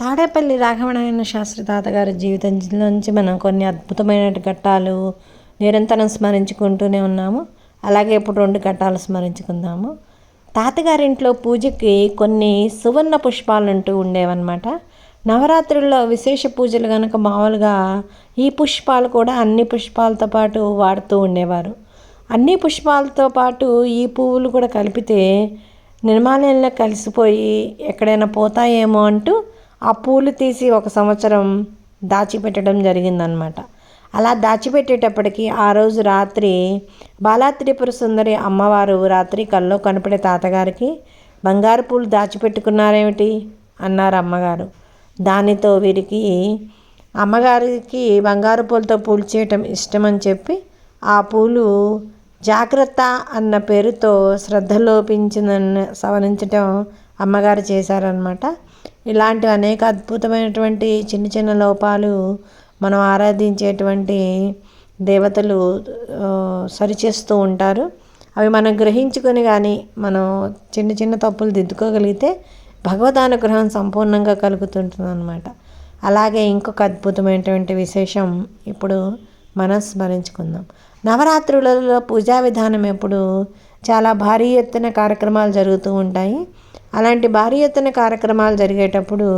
తాడేపల్లి రాఘవనారాయణ శాస్త్రి తాతగారి జీవితం నుంచి మనం కొన్ని అద్భుతమైన ఘట్టాలు నిరంతరం స్మరించుకుంటూనే ఉన్నాము. అలాగే ఇప్పుడు రెండు ఘట్టాలు స్మరించుకుందాము. తాతగారింట్లో పూజకి కొన్ని సువర్ణ పుష్పాలు అంటూ ఉండేవన్నమాట. నవరాత్రుల్లో విశేష పూజలు కనుక మామూలుగా ఈ పుష్పాలు కూడా అన్ని పుష్పాలతో పాటు వాడుతూ ఉండేవారు. అన్ని పుష్పాలతో పాటు ఈ పువ్వులు కూడా కలిపితే నిర్మాలయంలో కలిసిపోయి ఎక్కడైనా పోతాయేమో అంటూ ఆ పూలు తీసి ఒక సంవత్సరం దాచిపెట్టడం జరిగిందనమాట అలా దాచిపెట్టేటప్పటికి ఆ రోజు రాత్రి బాలాత్రిపుర సుందరి అమ్మవారు రాత్రి కల్లో కనపడే తాతగారికి బంగారు పూలు దాచిపెట్టుకున్నారేమిటి? అన్నారు అమ్మగారు. దానితో వీరికి అమ్మగారికి బంగారు పూలతో పూలు చేయటం ఇష్టమని చెప్పి ఆ పూలు జాగ్రత్త అన్న పేరుతో శ్రద్ధ సవరించటం అమ్మగారు చేశారనమాట ఇలాంటి అనేక అద్భుతమైనటువంటి చిన్న చిన్న లోపాలు మనం ఆరాధించేటువంటి దేవతలు సరిచేస్తూ ఉంటారు. అవి మనం గ్రహించుకొని కానీ మనం చిన్న చిన్న తప్పులు దిద్దుకోగలిగితే భగవద్ అనుగ్రహం సంపూర్ణంగా కలుగుతుంటుంది అనమాట అలాగే ఇంకొక అద్భుతమైనటువంటి విశేషం ఇప్పుడు మనం స్మరించుకుందాం నవరాత్రులలో పూజా విధానం ఎప్పుడు చాలా భారీ ఎత్తున కార్యక్రమాలు జరుగుతూ ఉంటాయి. అలాంటి భారీ ఎత్తున కార్యక్రమాలు జరిగేటప్పుడు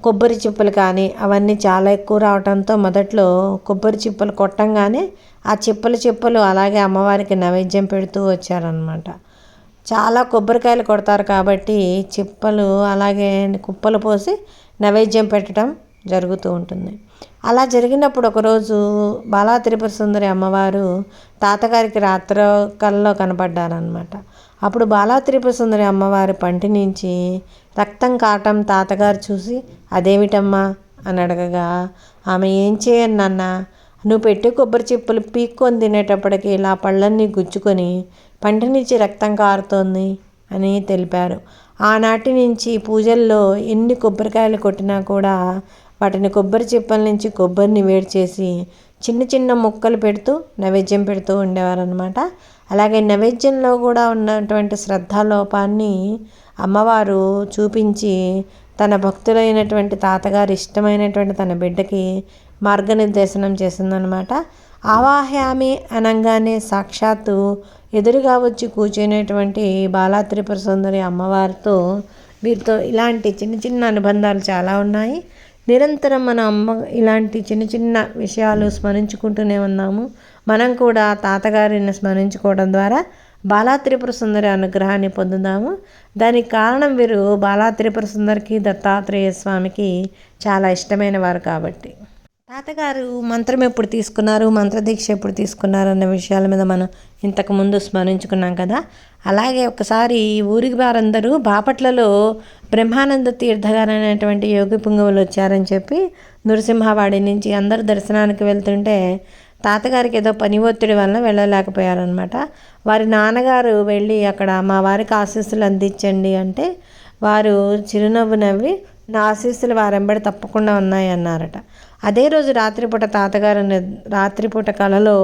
కొబ్బరి చిప్పలు కానీ అవన్నీ చాలా ఎక్కువ రావడంతో మొదట్లో కొబ్బరి చిప్పలు కొట్టంగానే ఆ చిప్పల చిప్పలు అలాగే అమ్మవారికి నైవేద్యం పెడుతూ వచ్చారనమాట చాలా కొబ్బరికాయలు కొడతారు కాబట్టి చిప్పలు అలాగే కుప్పలు పోసి నైవేద్యం పెట్టడం జరుగుతూ ఉంటుంది. అలా జరిగినప్పుడు ఒకరోజు బాలా త్రిపుర సుందరి అమ్మవారు తాతగారికి రాత్రి కల్లో కనపడ్డారనమాట అప్పుడు బాలా త్రిపుర సుందరి అమ్మవారి పంటి నుంచి రక్తం కాటం తాతగారు చూసి అదేమిటమ్మా? అని అడగగా ఆమె ఏం చేయను నాన్న. నువ్వు పెట్టి కొబ్బరి చిప్పలు పీక్కొని తినేటప్పటికి ఇలా పళ్ళన్నీ గుచ్చుకొని పంట నుంచి రక్తం కారుతోంది అని తెలిపారు. ఆనాటి నుంచి పూజల్లో ఎన్ని కొబ్బరికాయలు కొట్టినా కూడా వాటిని కొబ్బరి చిప్పల నుంచి కొబ్బరిని వేడి చేసి చిన్న చిన్న ముక్కలు పెడుతూ నైవేద్యం పెడుతూ ఉండేవారనమాట అలాగే నైవేద్యంలో కూడా ఉన్నటువంటి శ్రద్ధాలోపాన్ని అమ్మవారు చూపించి తన భక్తులైనటువంటి తాతగారు ఇష్టమైనటువంటి తన బిడ్డకి మార్గనిర్దేశనం చేసిందనమాట ఆవాహ్యామి అనగానే సాక్షాత్తు ఎదురుగా వచ్చి కూర్చునేటువంటి బాలా త్రిపుర సుందరి అమ్మవారితో వీరితో ఇలాంటి చిన్న చిన్న అనుబంధాలు చాలా ఉన్నాయి. నిరంతరం మన అమ్మ ఇలాంటి చిన్న చిన్న విషయాలు స్మరించుకుంటూనే ఉన్నాము. మనం కూడా తాతగారిని స్మరించుకోవడం ద్వారా బాలా త్రిపుర సుందరి అనుగ్రహాన్ని పొందుదాము. దానికి కారణం వీరు బాలా త్రిపుర సుందరికి దత్తాత్రేయ స్వామికి చాలా ఇష్టమైన వారు కాబట్టి. తాతగారు మంత్రం ఎప్పుడు తీసుకున్నారు? మంత్రదీక్ష ఎప్పుడు తీసుకున్నారు? అన్న విషయాల మీద మనం ఇంతకుముందు స్మరించుకున్నాం కదా. అలాగే ఒకసారి ఊరికి వారందరూ బాపట్లలో బ్రహ్మానంద తీర్థగారు అనేటువంటి యోగి పుంగవులు వచ్చారని చెప్పి నృసింహవాడి నుంచి అందరు దర్శనానికి వెళ్తుంటే తాతగారికి ఏదో పని ఒత్తిడి వలన వెళ్ళలేకపోయారనమాట వారి నాన్నగారు వెళ్ళి అక్కడ మా వారికి ఆశీస్సులు అందించండి అంటే వారు చిరునవ్వు నవ్వి నా ఆశీస్సులు వారెంబడి తప్పకుండా ఉన్నాయి అన్నారట అదే రోజు రాత్రిపూట తాతగారు రాత్రిపూట కలలో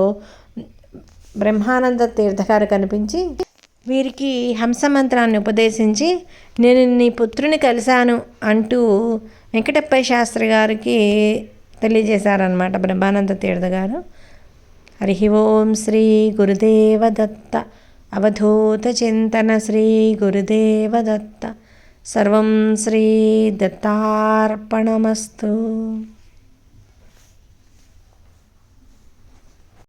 బ్రహ్మానంద తీర్థగారు కనిపించి వీరికి హంస మంత్రాన్ని ఉపదేశించి నేను నీ పుత్రుని కలిశాను అంటూ వెంకటప్ప శాస్త్రి గారికి తెలియజేశారనమాట బ్రహ్మానంద తీర్థ గారు హరి ఓం శ్రీ గురుదేవ దత్త అవధూత చింతన శ్రీ గురుదేవ దత్త సర్వం శ్రీ దత్తార్పణమస్తు.